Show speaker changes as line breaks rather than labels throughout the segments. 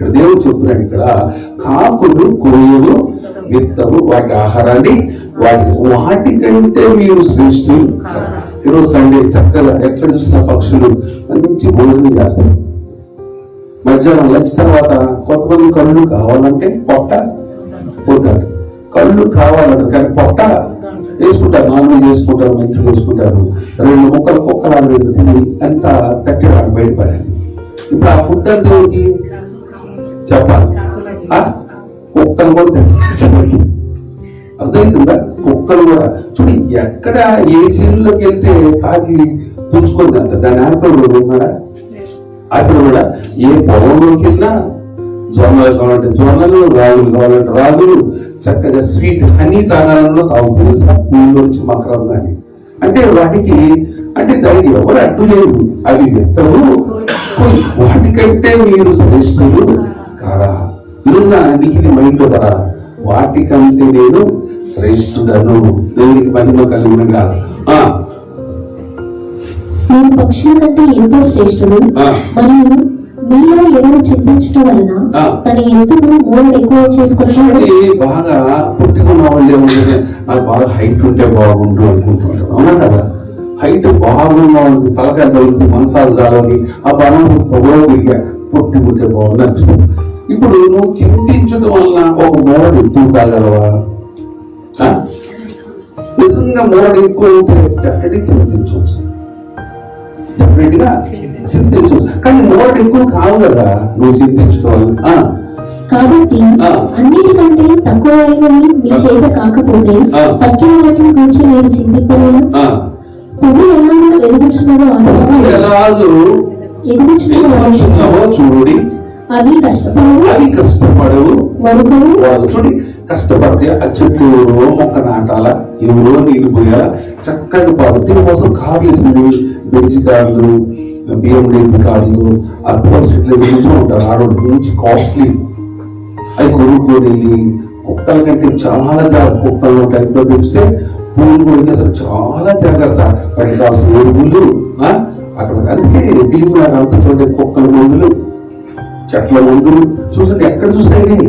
ఇక్కడ దేవుడు చెప్తున్నాడు ఇక్కడ కాకులు కోయలు విత్తము వాటి ఆహారాన్ని వాటి వాటికంటే మీరు శ్రేష్ఠులు. ఈరోజు సండే చక్కగా ఎక్కడ చూసిన పక్షులు? మంచి భోజనం చేస్తారు. మధ్యాహ్నం లంచ్ తర్వాత కొంతమంది కళ్ళు కావాలంటే పొట్ట పోతారు. కళ్ళు కావాలంటారు కానీ పొట్ట వేసుకుంటారు. నాన్ వెజ్ వేసుకుంటారు మంచిగా వేసుకుంటారు. రెండు ముక్కలు కుక్కలు రెండు తిని అంత తట్టడానికి బయటపడేసి ఇప్పుడు ఆ ఫుడ్ అంతా చెప్పాలి. కుక్కలు కూడా తింటారు అర్థమవుతుందా కుక్కలు కూడా. చూడు ఎక్కడ ఏ చీరలోకి వెళ్తే కాకి తుంచుకుంది అంత దాని ఆకులు ఉన్నారా అక్కడ కూడా ఏ పొలంలోకి వెళ్ళినా జొన్నలు కావాలంటే జొన్నలు రాగులు కావాలంటే రాగులు చక్కగా స్వీట్ హనీ తాగాలలో తాగుతుంది తెలుసా? పూల్లో వచ్చి మకరం కానీ. అంటే వాటికి అంటే దానికి ఎవరు అడ్డు లేదు అవి విత్తలు వాటికంటే మీరు శ్రేష్ఠులు. ఇది మైండ్ కదా వాటికంటే నేను శ్రేష్ఠుడను. దేవునికి మహిమ కలిగినగా.
నేను పక్షుల కంటే ఎంతో శ్రేష్ఠుడు. మరియు మీలో చింతించడం వలన. తన ఎత్తును మూడు ఎక్కువ చేసుకున్నాడు
బాగా పుట్టుకున్న వాళ్ళు ఏముంటుంది నాకు బాగా హైట్ ఉంటే బాగుండు అనుకుంటుంటారు. అవునా కదా? హైట్ బాగున్న వాళ్ళకి తలకాయ మనసాలు జాలని ఆ బలం పొగడిగా పుట్టుకుంటే బాగుంది అనిపిస్తుంది. ఇప్పుడు నువ్వు చింతించడం వలన ఒక మోడ ఎక్కువ కాగలవా? నిజంగా మోడ ఎక్కువ అయితే డెఫినెట్గా చింతించవచ్చు. డెఫినెట్గా చింతించవచ్చు. కానీ మోడ ఎక్కువ కావు కదా నువ్వు చింతించుకోవాలి
కాబట్టి. అన్నిటికంటే తక్కువ అయినవి మీ చేత కాకపోతే. తక్కిన వాటిని గురించి నేను చింతింపలేను?
ఆ.
పువ్వు ఎలాగో ఎదుగుచున్నదో అనుభవం
ఎలాగూ చూడి
అవి కష్టపడవు.
అవి కష్టపడవు.
వడుకవు
వాళ్ళు చూడి కష్టపడితే ఆ చెట్లు ఎవరో మొక్క నాటాల ఎవరో నీళ్ళు పోయాలా చక్కగా పాడు. దీనికోసం కార్లు వేసింది బెంచ్ కార్లు బిఎండబ్ల్యూ కార్లు అక్బర్ చెట్లు గురించి ఉంటారు. ఆడవాళ్ళు మంచి కాస్ట్లీ. అవి కొనుక్కొని కుక్కల కంటే చాలా జాగ్రత్త కుక్కలు ఉంటాయి ఇంట్లో పెంచితే పూలు కూడా అసలు చాలా జాగ్రత్త. వాటికి కావాల్సిన ఎరువులు ఆ? అక్కడ అందుకే బీజు అంత చూడే కుక్కల మందులు. చెట్ల మందులు చూసండి ఎక్కడ చూస్తే ఇదే.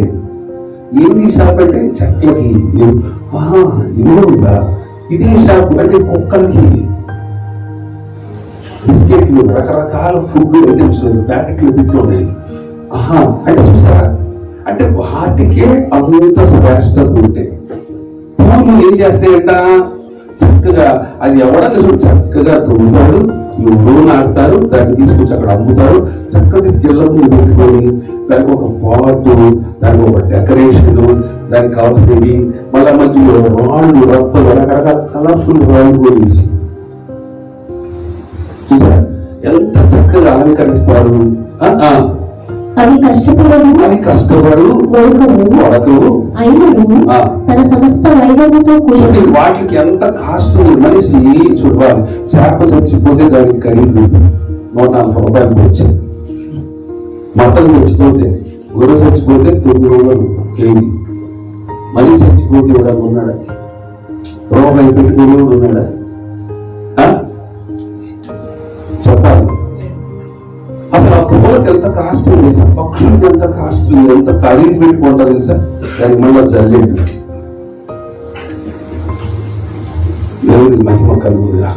ఏంది షాప్ అంటే చెట్లకి ఇది- ఆహా, ఉందా? ఇది షాప్ అంటే కుక్కలకి. బిస్కెట్లు రకరకాల ఫుడ్ ఐటమ్స్ ప్యాకెట్లు పెట్టి ఉన్నాయి. ఆహా అంటే చూసారా? అంటే వాటికే అంత శ్రేష్టత ఉంటాయి పూలు ఏం చేస్తాయంట? చక్కగా అది ఎవడన్నా చూడు చక్కగా ఈ ఎవరో నాటుతారు దాన్ని తీసుకొచ్చి అక్కడ అమ్ముతారు. చక్కగా తీసుకెళ్ళి పెట్టుకొని దానికి ఒక పాటు దానికి ఒక డెకరేషన్ దానికి కావాల్సినవి. మళ్ళీ మధ్యలో రాళ్ళు రప్పలు రకరకాల కలర్ఫుల్ రాళ్ళు కూడా వేసి చూసారా? ఎంత చక్కగా అలంకరిస్తారు. ఆ,
అవి కష్టపడవు
అవి కష్టపడు
వడుకవు
వడకవు
అయినను. తన సమస్త వైభవంతో కూడిన
వాటికి ఎంత కాస్ట్ ఉంది మనిషి చూడాలి. చేప చచ్చిపోతే దానికి ఖరీదు నూట నలభై రూపాయలు వచ్చాయి మటన్ చచ్చిపోతే గొర్రె చచ్చిపోతే తొమ్మిది వందలు కేజీ. మనిషి చచ్చిపోతే కూడా ఉన్నాడా? రూపాయి పెట్టుకుని ఉన్నాడా? అసలు ఎంత కాస్ట్ ఉంది సార్ పక్షులకి ఎంత కాస్ట్ ఉంది? ఎంత ఖరీదు పెట్టుకుంటారు సార్ దానికి మళ్ళీ జల్లేదు. దేవుడి మహిమ కలుగుగా